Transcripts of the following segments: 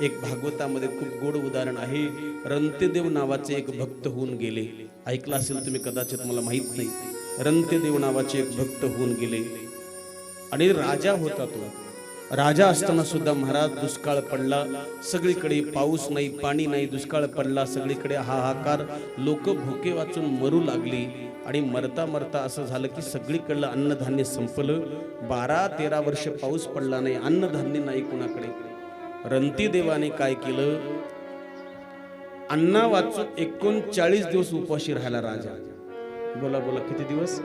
एक भागवतामध्ये खूप गोड उदाहरण आहे. रंतेदेव नावाचे एक भक्त होऊन गेले. ऐकलं असेल तुम्ही कदाचित मला माहीत नाही. रंतेदेव नावाचे एक भक्त होऊन गेले. आणि राजा होता तो. राजा असताना सुद्धा महाराज दुष्काळ पडला. सगळीकडे पाऊस नाही पाणी नाही दुष्काळ पडला. सगळीकडे हाहाकार लोक भुके वाचून मरू लागली. आणि मरता मरता असं झालं की सगळीकडलं अन्नधान्य संपलं. बारा तेरा वर्ष पाऊस पडला नाही अन्नधान्य नाही कुणाकडे. रंतीदेवाने काय केलं? अण्णा वाचून एकोणचाळीस दिवस उपाशी राहिला राजा. बोला बोला किती दिवस?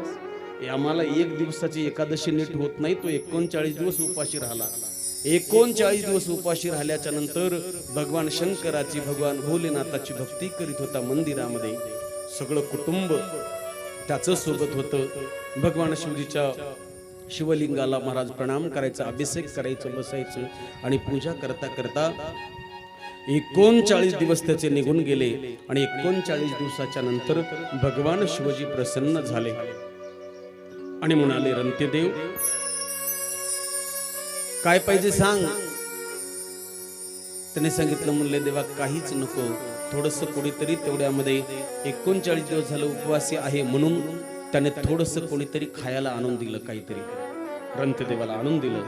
आम्हाला एक दिवसाची एकादशी नीट होत नाही तो एकोणचाळीस दिवस उपाशी राहिला. एकोणचाळीस दिवस उपाशी राहिल्याच्या नंतर भगवान शंकराची भगवान भोलेनाथाची भक्ती करीत होता मंदिरामध्ये. सगळं कुटुंब त्याच सोबत होतं. भगवान शिवजीच्या शिवलिंगाला महाराज प्रणाम करायचा अभिषेक करायचं बसायचं आणि पूजा करता करता एकोणचाळीस दिवस त्याचे निघून गेले आणि एकोणचाळीस दिवसाच्या नंतर भगवान शिवजी प्रसन्न झाले. आणि म्हणाले रंतेदेव काय पाहिजे सांग. त्याने सांगितलं म्हणले देवा काहीच नको. थोडस कोणीतरी तेवढ्यामध्ये एकोणचाळीस दिवस झालं उपवासी आहे म्हणून त्याने थोडस कोणीतरी खायला आणून दिलं काहीतरी. रंतदेवाला आणून दिलं.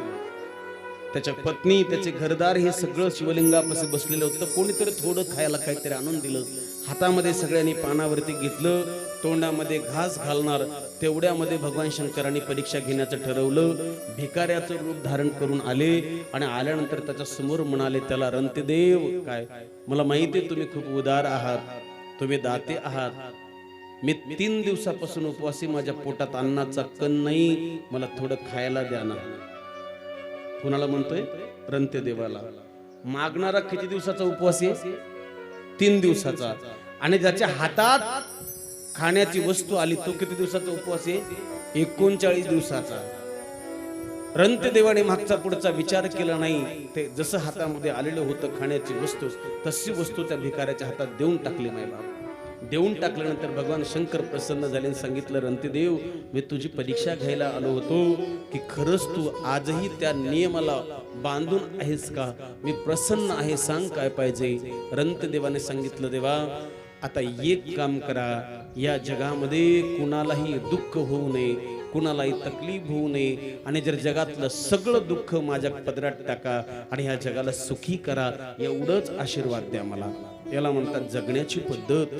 त्याच्या पत्नी त्याचे घरदार हे सगळं शिवलिंगापासून बसलेलं होतं. कोणीतरी थोडं खायला काहीतरी आणून दिलं. हातामध्ये सगळ्यांनी पानावरती घेतलं. तोंडामध्ये घास घालणार. तेवढ्यामध्ये भगवान शंकरांनी परीक्षा घेण्याचं ठरवलं. भिकाऱ्याचं रूप धारण करून आले आणि आल्यानंतर त्याच्यासमोर म्हणाले त्याला रंतदेव काय? मला माहिती आहे तुम्ही खूप उदार आहात. तुम्ही दाते आहात. मी तीन दिवसापासून उपवासी माझ्या पोटात अन्नाचा कण नाही मला थोडं खायला द्या ना. कुणाला म्हणतोय? रंत्यदेवाला मागणारा किती दिवसाचा उपवास आहे? तीन दिवसाचा. आणि ज्याच्या हातात खाण्याची वस्तू आली तो किती दिवसाचा उपवास आहे? एकोणचाळीस दिवसाचा. रंतदेवाने मागचा पुढचा विचार केला नाही. ते जसं हातामध्ये आलेलं होतं खाण्याची वस्तू तशी वस्तू त्या भिकाऱ्याच्या हातात देऊन टाकली माय बाप देऊन टाकल्यानंतर भगवान शंकर प्रसन्न झाले आणि सांगितलं रंतदेव मी तुझी परीक्षा घ्यायला आलो होतो की खरंच तू आजही त्या नियमाला बांधून आहेस का? मी प्रसन्न आहे सांग काय पाहिजे. रंतदेवाने सांगितलं देवा आता एक काम करा. या जगामध्ये कुणालाही दुःख होऊ नये कुणालाही तकलीफ होऊ नये आणि जर जगातलं सगळं दुःख माझ्या पदरात टाका आणि ह्या जगाला सुखी करा एवढंच आशीर्वाद द्या मला. याला म्हणतात जगण्याची पद्धत.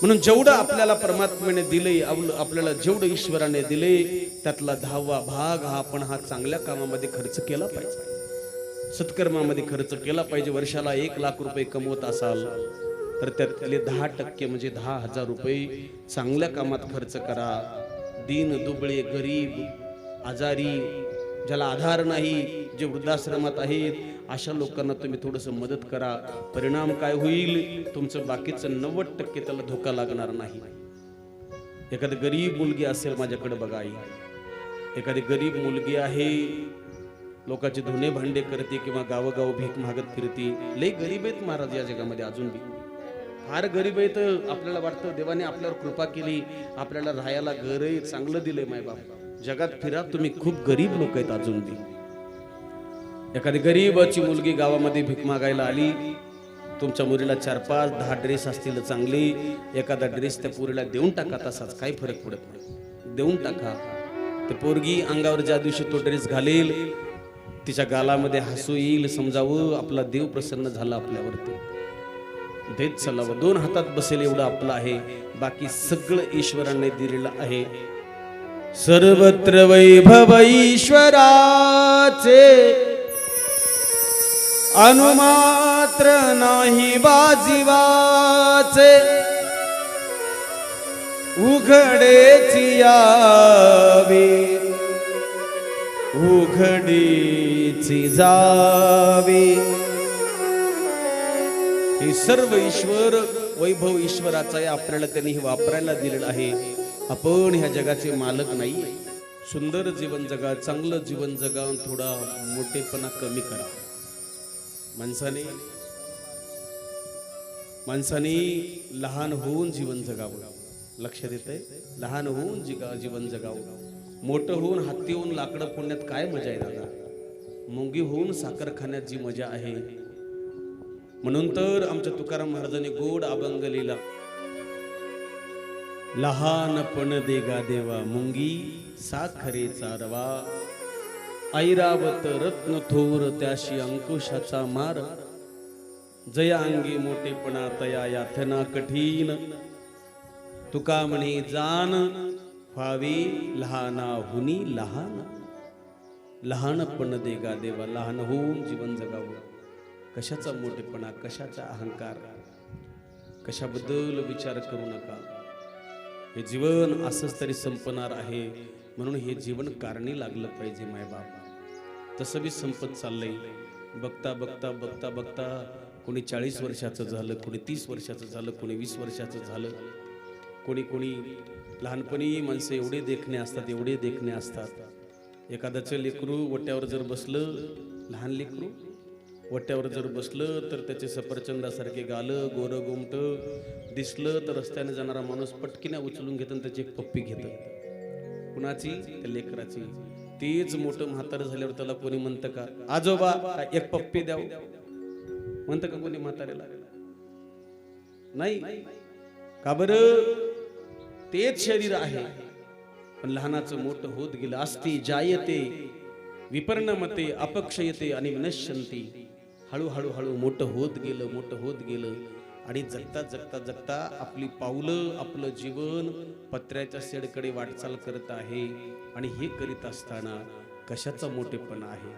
म्हणून जेवढं आपल्याला परमात्म्याने दिले आपल्याला जेवढं ईश्वराने दिले त्यातला दहावा भाग हा आपण हा चांगल्या कामामध्ये खर्च केला पाहिजे. सत्कर्मामध्ये खर्च केला पाहिजे. वर्षाला एक लाख रुपये कमवत असाल तर त्यातले दहा टक्के म्हणजे दहा हजार रुपये चांगल्या कामात खर्च करा. दीन दुबळे गरीब आजारी ज्याला आधार नाही जे वृद्धाश्रमात आहेत अशा लोकांना तुम्ही थोडंसं मदत करा. परिणाम काय होईल? तुमचं बाकीचं नव्वद टक्के त्याला धोका लागणार नाही. एखादी गरीब मुलगी असेल माझ्याकडे बघा आई. एखादी गरीब मुलगी आहे लोकांचे धुणे भांडे करते किंवा गावोगाव भीक मागत फिरते. लई गरीब आहेत महाराज या जगामध्ये अजून बी. फार गरीब आहेत. आपल्याला वाटतं देवाने आपल्यावर कृपा केली आपल्याला राहायला घर आहे चांगलं दिलंय मायबाप. जगात फिरा तुम्ही खूप गरीब लोक आहेत अजून बी. एखादी गरीबाची मुलगी गावामध्ये भीक मागायला आली तुमच्या मुलीला चार पाच दहा ड्रेस असतील चांगले एखादा ड्रेस त्या पोरीला देऊन टाका तसाच काही फरक पडत नाही. देऊन टाका. ते पोरगी अंगावर ज्या दिवशी तो ड्रेस घालेल तिच्या गालामध्ये हसू येईल समजावं आपला देव प्रसन्न झाला आपल्यावरती. देत चलावं दोन हातात बसेल एवढं आपलं आहे बाकी सगळं ईश्वराने दिलेलं आहे. सर्वत्र वैभव ईश्वराचे. अनुमात्र नाही बाजीवाचे उघडेची यावे उघडीची जावे हे सर्व ईश्वर वैभव ईश्वराचा आहे आपल्याला त्यांनी हे वापरायला दिलेलं आहे. आपण ह्या जगाचे मालक नाही सुंदर जीवन जगा चांगलं जीवन जगा थोडा मोठेपणा कमी करा. माणसाने माणसाने लहान होऊन जीवन जगावं. लक्षात येत लहान होऊन जिगा जीवन जगावं. मोठं होऊन हत्ती होऊन लाकडं फोडण्यात काय मजा आहे दादा? मुंगी होऊन साखर खाण्यात जी मजा आहे. म्हणून तर आमच्या तुकाराम महाराजांनी गोड अभंग लिहिला. लहानपण देगा देवा मुंगी साखरेचा रवा ऐरावत रत्न थोर त्याशी अंकुशाचा मार. जया अंगी मोठेपणा तया याथना कठीण. तुका म्हणे जाण व्हावे लहाना हुनी लहान. लहानपण देगा देवा लहान होऊन जीवन जगावं. कशाचा मोठेपणा कशाचा अहंकार? कशाबद्दल विचार करू नका. हे जीवन असंच तरी संपणार आहे म्हणून हे जीवन कारणी लागलं पाहिजे मायबाप तसं बी संपत चाललंय. बघता बघता बघता बघता कोणी चाळीस वर्षाचं झालं कोणी तीस वर्षाचं झालं कोणी वीस वर्षाचं झालं. कोणी कोणी लहानपणी माणसं एवढे देखणे असतात एवढे देखणे असतात. एखाद्याचं लेकरू वट्यावर जर बसलं लहान लेकरू वट्यावर जर बसलं तर त्याचे सफरचंदासारखे गालं गोरं गोमट दिसलं तर रस्त्याने जाणारा माणूस पटकीने उचलून घेतं त्याची एक पप्पी घेतं. कुणाची? त्या लेकराची. तेच मोठं म्हातारं झाल्यावर त्याला कोणी म्हणतं का आजोबा एक पप्पी द्याव. म्हणतं का कोणी म्हाताऱ्याला? नाही. का बरं? तेच शरीर आहे. पण लहानाचं मोठं होत गेलं असती जायते विपर्णमते अपक्षयते आणि विनश्यंती हळूहळू हळू मोठं होत गेलं मोठं होत गेलं. आणि जगता जगता जगता आपली पावलं आपलं जीवन पत्र्याच्या शेडकडे वाटचाल करत आहे. आणि हे करीत असताना कशाचा मोठेपणा आहे?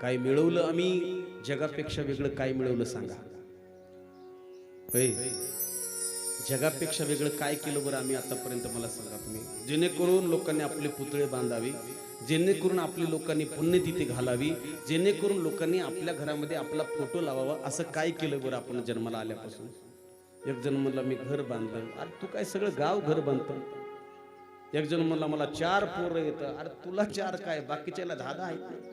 काय मिळवलं आम्ही? जगापेक्षा वेगळं काय मिळवलं सांगा. होय. जगापेक्षा वेगळं काय केलं बरं आम्ही आतापर्यंत मला सांगा तुम्ही? जेणेकरून लोकांनी आपले पुतळे बांधावे जेणेकरून आपली लोकांनी पुण्य तिथे घालावी जेणेकरून लोकांनी आपल्या घरामध्ये आपला फोटो लावावा असं काय केलं बरं आपण जन्माला आल्यापासून? एक जण म्हणला मी घर बांधलं. अरे तू काय सगळं गाव घर बांधतो? एक जण म्हणला मला चार पोरं येतं. अरे तुला चार काय? बाकीच्याला दहा दहा आहेत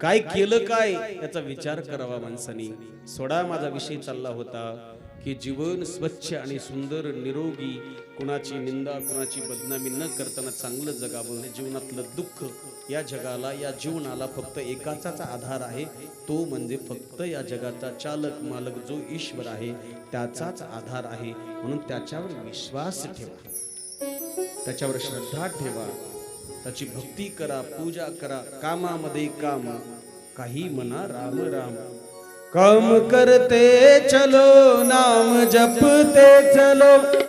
काय केलं काय? याचा विचार करावा माणसानी. सोडा माझा विषय चालला होता. की जीवन स्वच्छ आणि सुंदर निरोगी कुणाची निंदा कुणाची बदनामी न करताना चांगलं जगावं जीवनातलं दुःख या जगाला या जीवनाला फक्त एकाचाच आधार आहे. तो म्हणजे फक्त या जगाचा चालक मालक जो ईश्वर आहे त्याचाच आधार आहे. म्हणून त्याच्यावर विश्वास ठेवा. त्याच्यावर श्रद्धा ठेवा. त्याची भक्ती करा पूजा करा. कामामध्ये काम. काही म्हणा राम राम. काम करते चलो नाम जपते चलो.